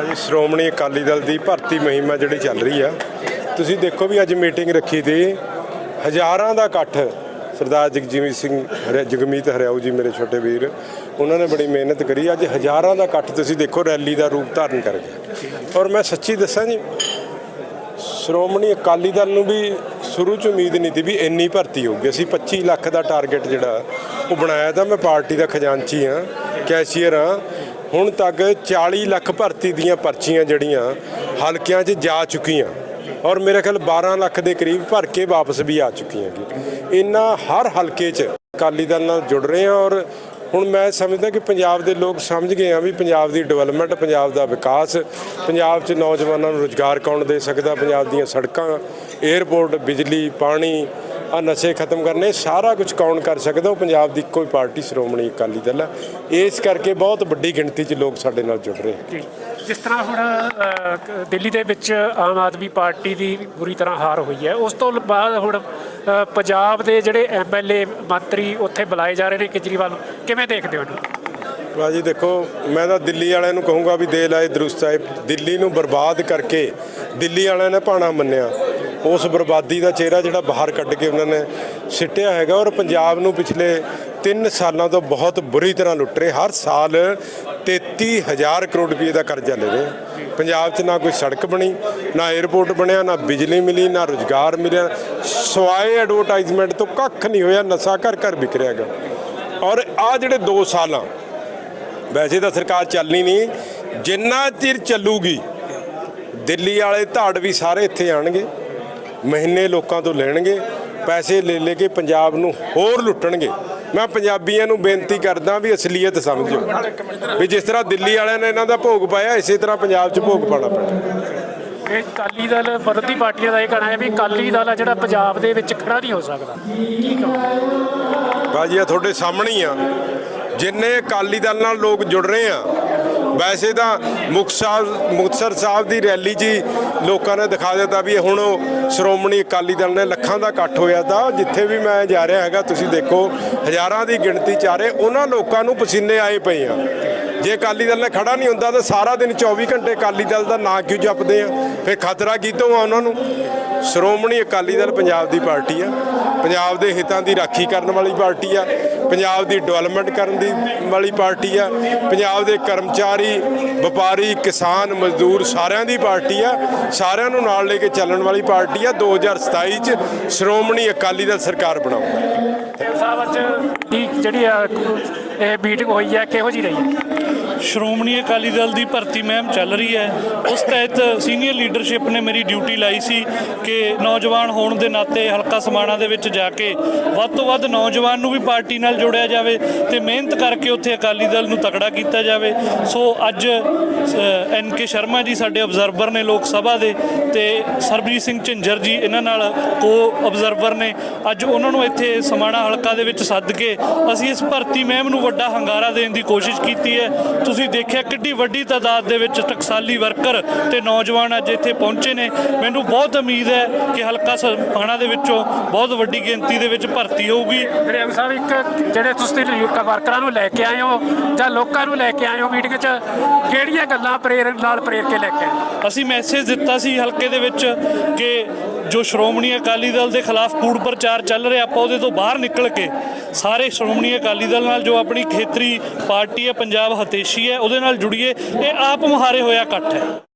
ਅੱਜ ਸ਼੍ਰੋਮਣੀ ਅਕਾਲੀ ਦਲ ਦੀ ਭਰਤੀ ਮੁਹਿੰਮ ਆ ਜਿਹੜੀ ਚੱਲ ਰਹੀ ਆ। ਤੁਸੀਂ ਦੇਖੋ ਵੀ ਅੱਜ ਮੀਟਿੰਗ ਰੱਖੀ ਤੀ ਹਜ਼ਾਰਾਂ ਦਾ ਇਕੱਠ ਸਰਦਾਰ ਜਗਜੀਤ ਸਿੰਘ ਹਰਿ- ਜਗਮੀਤ ਹਰਿਆਊ ਜੀ ਮੇਰੇ ਛੋਟੇ ਵੀਰ, ਉਹਨਾਂ ਨੇ ਬੜੀ ਮਿਹਨਤ ਕਰੀ। ਅੱਜ ਹਜ਼ਾਰਾਂ ਦਾ ਇਕੱਠ ਤੁਸੀਂ ਦੇਖੋ ਰੈਲੀ ਦਾ ਰੂਪ ਧਾਰਨ ਕਰ ਗਿਆ ਔਰ ਮੈਂ ਸੱਚੀ ਦੱਸਾਂ ਜੀ, ਸ਼੍ਰੋਮਣੀ ਅਕਾਲੀ ਦਲ ਨੂੰ ਵੀ ਸ਼ੁਰੂ ਚ ਉਮੀਦ ਨਹੀਂ ਸੀ ਵੀ ਇੰਨੀ ਭਰਤੀ ਹੋਊਗੀ। ਅਸੀਂ 25 ਲੱਖ ਦਾ ਟਾਰਗੇਟ ਜਿਹੜਾ ਉਹ ਬਣਾਇਆ ਤਾਂ ਮੈਂ ਪਾਰਟੀ ਦਾ ਖਜ਼ਾਨਚੀ ਹਾਂ, ਕੈਸ਼ੀਅਰ ਹਾਂ। ਹੁਣ ਤੱਕ 40 ਲੱਖ ਭਰਤੀ ਦੀਆਂ ਪਰਚੀਆਂ ਜਿਹੜੀਆਂ ਹਲਕਿਆਂ 'ਚ ਜਾ ਚੁੱਕੀਆਂ ਔਰ ਮੇਰੇ ਖਿਆਲ 12 ਲੱਖ ਦੇ ਕਰੀਬ ਭਰ ਕੇ ਵਾਪਸ ਵੀ ਆ ਚੁੱਕੀਆਂ ਗੀ ਇਹਨਾਂ ਹਰ ਹਲਕੇ 'ਚ ਅਕਾਲੀ ਦਲ ਨਾਲ ਜੁੜ ਰਹੇ ਹਾਂ ਔਰ ਹੁਣ ਮੈਂ ਸਮਝਦਾ ਕਿ ਪੰਜਾਬ ਦੇ ਲੋਕ ਸਮਝ ਗਏ ਆ ਵੀ ਪੰਜਾਬ ਦੀ ਡਿਵੈਲਪਮੈਂਟ, ਪੰਜਾਬ ਦਾ ਵਿਕਾਸ, ਪੰਜਾਬ 'ਚ ਨੌਜਵਾਨਾਂ ਨੂੰ ਰੁਜ਼ਗਾਰ ਕੌਣ ਦੇ ਸਕਦਾ, ਪੰਜਾਬ ਦੀਆਂ ਸੜਕਾਂ 에ਅਰਪੋਰਟ ਬਿਜਲੀ, ਪਾਣੀ ਆ ਨਸ਼ੇ ਖਤਮ ਕਰਨੇ ਸਾਰਾ ਕੁਝ ਕੌਣ ਕਰ ਸਕਦਾ? ਉਹ ਪੰਜਾਬ ਦੀ ਹੀ ਪਾਰਟੀ ਸ਼੍ਰੋਮਣੀ ਅਕਾਲੀ ਦਲ ਹੈ ਇਸ ਕਰਕੇ ਬਹੁਤ ਵੱਡੀ ਗਿਣਤੀ 'ਚ ਲੋਕ ਸਾਡੇ ਨਾਲ ਜੁੜ ਰਹੇ ਹਨ। ਜਿਸ ਤਰ੍ਹਾਂ ਹੁਣ ਦਿੱਲੀ ਦੇ ਵਿੱਚ ਆਮ ਆਦਮੀ ਪਾਰਟੀ ਦੀ ਬੁਰੀ ਤਰ੍ਹਾਂ ਹਾਰ ਹੋਈ ਹੈ ਉਸ ਤੋਂ ਬਾਅਦ ਹੁਣ ਪੰਜਾਬ ਦੇ ਜਿਹੜੇ ਐਮਐਲਏ ਮੰਤਰੀ ਉੱਥੇ ਬੁਲਾਏ ਜਾ ਰਹੇ ਨੇ ਕੇਜਰੀਵਾਲ ਕਿਵੇਂ ਦੇਖਦੇ ਹੋ ਭਾਜੀ ਦੇਖੋ ਮੈਂ ਤਾਂ ਦਿੱਲੀ ਵਾਲਿਆਂ ਨੂੰ ਕਹੂੰਗਾ ਵੀ ਦੇ ਲਾਏ ਦਰੁਸਤ ਸਾਹਿਬ ਦਿੱਲੀ ਨੂੰ ਬਰਬਾਦ ਕਰਕੇ ਦਿੱਲੀ ਵਾਲਿਆਂ ਨੇ ਭਾਣਾ ਮੰਨਿਆ। ਉਸ ਬਰਬਾਦੀ ਦਾ ਚਿਹਰਾ ਜਿਹੜਾ ਬਾਹਰ ਕੱਢ ਕੇ ਉਹਨਾਂ ਨੇ ਸਿੱਟਿਆ ਹੈਗਾ ਔਰ ਪੰਜਾਬ ਨੂੰ ਪਿਛਲੇ 3 ਸਾਲਾਂ ਤੋਂ ਬਹੁਤ ਬੁਰੀ ਤਰ੍ਹਾਂ ਲੁੱਟ ਰਹੇ। ਹਰ ਸਾਲ 33000 ਕਰੋੜ ਰੁਪਏ ਦਾ ਕਰਜ਼ਾ ਲੈ ਰਹੇ। ਪੰਜਾਬ 'ਚ ਨਾ ਕੋਈ ਸੜਕ ਬਣੀ, ਨਾ 에ਅਰਪੋਰਟ ਬਣਿਆ, ਨਾ ਬਿਜਲੀ ਮਿਲੀ, ਨਾ ਰੁਜ਼ਗਾਰ ਮਿਲਿਆ। ਸਵਾਏ ਐਡਵਰਟਾਈਜ਼ਮੈਂਟ ਤੋਂ ਕੱਖ ਨਹੀਂ ਹੋਇਆ, ਨਸ਼ਾ ਘਰ ਘਰ ਵਿਕ ਰਿਹਾ ਹੈਗਾ। ਔਰ ਆ ਜਿਹੜੇ 2 ਸਾਲਾਂ, ਵੈਸੇ ਤਾਂ ਸਰਕਾਰ ਚੱਲਣੀ ਨਹੀਂ, ਜਿੰਨਾ ਚਿਰ ਚੱਲੂਗੀ, ਦਿੱਲੀ ਵਾਲੇ ਧਾੜ ਵੀ ਸਾਰੇ ਇੱਥੇ ਆਣਗੇ ਮਹੀਨੇ ਲੋਕਾਂ ਤੋਂ ਲੈਣਗੇ ਪੈਸੇ ਲੈ ਲੈ ਕੇ ਪੰਜਾਬ ਨੂੰ ਹੋਰ ਲੁੱਟਣਗੇ। ਮੈਂ ਪੰਜਾਬੀਆਂ ਨੂੰ ਬੇਨਤੀ ਕਰਦਾ ਵੀ ਅਸਲੀਅਤ ਸਮਝੋ ਵੀ ਜਿਸ ਤਰ੍ਹਾਂ ਦਿੱਲੀ ਵਾਲਿਆਂ ਨੇ ਇਹਨਾਂ ਦਾ ਭੋਗ ਪਾਇਆ ਇਸੇ ਤਰ੍ਹਾਂ ਪੰਜਾਬ 'ਚ ਭੋਗ ਪਾਣਾ ਪੈਣਾ। ਇਹ ਅਕਾਲੀ ਦਲ ਵਿਰੋਧੀ ਪਾਰਟੀਆਂ ਦਾ ਇਹ ਕਹਿਣਾ ਹੈ ਵੀ ਅਕਾਲੀ ਦਲ ਆ ਜਿਹੜਾ ਪੰਜਾਬ ਦੇ ਵਿੱਚ ਖੜਾ ਨਹੀਂ ਹੋ ਸਕਦਾ। ਕੀ ਕਹੋ? ਬਾਜੀ ਆ ਤੁਹਾਡੇ ਸਾਹਮਣੇ ਹੀ ਆ। ਜਿੰਨੇ ਅਕਾਲੀ ਦਲ ਨਾਲ ਲੋਕ ਜੁੜ ਰਹੇ ਆ ਵੈਸੇ ਤਾਂ ਮੁਕਤਸਰ ਮੁਕਤਸਰ ਸਾਹਿਬ ਦੀ ਰੈਲੀ 'ਚ ਹੀ ਲੋਕਾਂ ਨੇ ਦਿਖਾ ਦਿੱਤਾ ਵੀ ਹੁਣ ਉਹ ਸ਼੍ਰੋਮਣੀ ਅਕਾਲੀ ਦਲ ਨੇ ਲੱਖਾਂ ਦਾ ਇਕੱਠ ਹੋਇਆ ਤਾਂ ਜਿੱਥੇ ਵੀ ਮੈਂ ਜਾ ਰਿਹਾ ਹੈਗਾ, ਤੁਸੀਂ ਦੇਖੋ, ਹਜ਼ਾਰਾਂ ਦੀ ਗਿਣਤੀ 'ਚ ਆ ਰਹੇ, ਉਹਨਾਂ ਲੋਕਾਂ ਨੂੰ ਪਸੀਨੇ ਆਏ ਪਏ ਆ। ਜੇ ਅਕਾਲੀ ਦਲ ਨੇ ਖੜਾ ਨਹੀਂ ਹੁੰਦਾ ਤਾਂ ਸਾਰਾ ਦਿਨ 24 ਘੰਟੇ ਅਕਾਲੀ ਦਲ ਦਾ ਨਾਂ ਕਿਉਂ ਜਪਦੇ ਆ? ਫਿਰ ਖਤਰਾ ਕਿਤੋਂ ਆ ਉਹਨਾਂ ਨੂੰ? ਸ਼੍ਰੋਮਣੀ ਅਕਾਲੀ ਦਲ ਪੰਜਾਬ ਦੀ ਪਾਰਟੀ ਆ। ਪੰਜਾਬ ਦੇ ਹਿੱਤਾਂ ਦੀ ਰਾਖੀ ਕਰਨ ਵਾਲੀ ਪਾਰਟੀ ਆ। ਪੰਜਾਬ ਦੀ ਡਿਵੈਲਪਮੈਂਟ ਕਰਨ ਦੀ ਵਾਲੀ ਪਾਰਟੀ ਆ। ਪੰਜਾਬ ਦੇ ਕਰਮਚਾਰੀ, ਵਪਾਰੀ, ਕਿਸਾਨ, ਮਜ਼ਦੂਰ ਸਾਰਿਆਂ ਦੀ ਪਾਰਟੀ ਆ। ਸਾਰਿਆਂ ਨੂੰ ਨਾਲ ਲੈ ਕੇ ਚੱਲਣ ਵਾਲੀ ਪਾਰਟੀ ਆ। 2027 ਚ ਸ਼੍ਰੋਮਣੀ ਅਕਾਲੀ ਦਲ ਸਰਕਾਰ ਬਣਾਉਂਦਾ ਸਾਹਿਬ, ਅੱਜ ਦੀ ਜਿਹੜੀ ਇਹ ਮੀਟਿੰਗ ਹੋਈ ਹੈ, ਕਿਹੋ ਜੀ ਰਹੀ ਹੈ? ਸ਼੍ਰੋਮਣੀ ਅਕਾਲੀ ਦਲ ਦੀ ਭਰਤੀ ਮਹਿਮ ਚੱਲ ਰਹੀ ਹੈ। ਉਸ ਤਹਿਤ ਸੀਨੀਅਰ ਲੀਡਰਸ਼ਿਪ ਨੇ ਮੇਰੀ ਡਿਊਟੀ ਲਾਈ ਸੀ ਕਿ ਨੌਜਵਾਨ ਹੋਣ ਦੇ ਨਾਤੇ ਹਲਕਾ ਸਮਾਣਾ ਦੇ ਵਿੱਚ ਜਾ ਕੇ ਵੱਧ ਤੋਂ ਵੱਧ ਨੌਜਵਾਨ ਨੂੰ ਵੀ ਪਾਰਟੀ ਨਾਲ ਜੋੜਿਆ ਜਾਵੇ ਤੇ ਮਿਹਨਤ ਕਰਕੇ ਉੱਥੇ ਅਕਾਲੀ ਦਲ ਨੂੰ ਤਕੜਾ ਕੀਤਾ ਜਾਵੇ। ਸੋ ਅੱਜ ਐਨ ਕੇ ਸ਼ਰਮਾ ਜੀ ਸਾਡੇ ਅਬਜ਼ਰਵਰ ਨੇ ਲੋਕ ਸਭਾ ਦੇ ਤੇ ਸਰਬਜੀਤ ਸਿੰਘ ਝਿੰਜਰ ਜੀ ਇਹਨਾਂ ਨਾਲ ਕੋ ਅਬਜ਼ਰਵਰ ਨੇ। ਅੱਜ ਉਹਨਾਂ ਨੂੰ ਇੱਥੇ ਸਮਾਣਾ ਹਲਕਾ ਦੇ ਵਿੱਚ ਸੱਦ ਕੇ ਅਸੀਂ ਇਸ ਭਰਤੀ ਮਹਿਮ ਨੂੰ ਵੱਡਾ ਹੰਗਾਰਾ ਦੇਣ ਦੀ ਕੋਸ਼ਿਸ਼ ਕੀਤੀ ਹੈ। ਤੁਸੀਂ ਦੇਖਿਆ ਕਿੰਨੀ ਵੱਡੀ ਤਾਦਾਦ ਦੇ ਵਿੱਚ ਟਕਸਾਲੀ ਵਰਕਰ ਤੇ ਨੌਜਵਾਨ ਅੱਜ ਇੱਥੇ ਪਹੁੰਚੇ ਨੇ। ਮੈਨੂੰ ਬਹੁਤ ਉਮੀਦ ਹੈ ਕਿ ਹਲਕਾ ਸਮਾਣਾ ਦੇ ਵਿੱਚੋਂ ਬਹੁਤ ਵੱਡੀ ਗਿਣਤੀ ਦੇ ਵਿੱਚ ਭਰਤੀ ਹੋਊਗੀ। ਜਿਹੜੇ ਸਾਹਿਬ ਇੱਕ ਜਿਹੜੇ ਤੁਸੀਂ ਲੋਕਾਂ ਵਰਕਰਾਂ ਨੂੰ ਲੈ ਕੇ ਆਏ ਹੋ ਜਾਂ ਲੋਕਾਂ ਨੂੰ ਲੈ ਕੇ ਆਏ ਹੋ ਮੀਟਿੰਗ 'ਚ ਕਿਹੜੀਆਂ ਗੱਲਾਂ ਪ੍ਰੇਰ ਨਾਲ ਪ੍ਰੇਰ ਕੇ ਲੈ ਕੇ ਆਏ ਅਸੀਂ ਮੈਸੇਜ ਦਿੱਤਾ ਸੀ ਹਲਕੇ ਦੇ ਵਿੱਚ ਕਿ ਜੋ ਸ਼੍ਰੋਮਣੀ ਅਕਾਲੀ ਦਲ ਦੇ ਖਿਲਾਫ ਕੂੜ ਪ੍ਰਚਾਰ ਚੱਲ ਰਿਹਾ, ਆਪਾਂ ਉਹਦੇ ਤੋਂ ਬਾਹਰ ਨਿਕਲ ਕੇ ਸਾਰੇ ਸ਼੍ਰੋਮਣੀ ਅਕਾਲੀ ਦਲ ਨਾਲ ਜੋ ਆਪਣੀ ਖੇਤਰੀ ਪਾਰਟੀ ਹੈ, ਪੰਜਾਬ ਹਤੇਸ਼ੀ ਹੈ, ਉਹਦੇ ਨਾਲ ਜੁੜੀਏ, ਇਹ ਆਪ ਮੁਹਾਰੇ ਹੋਇਆ ਇਕੱਠ ਹੈ।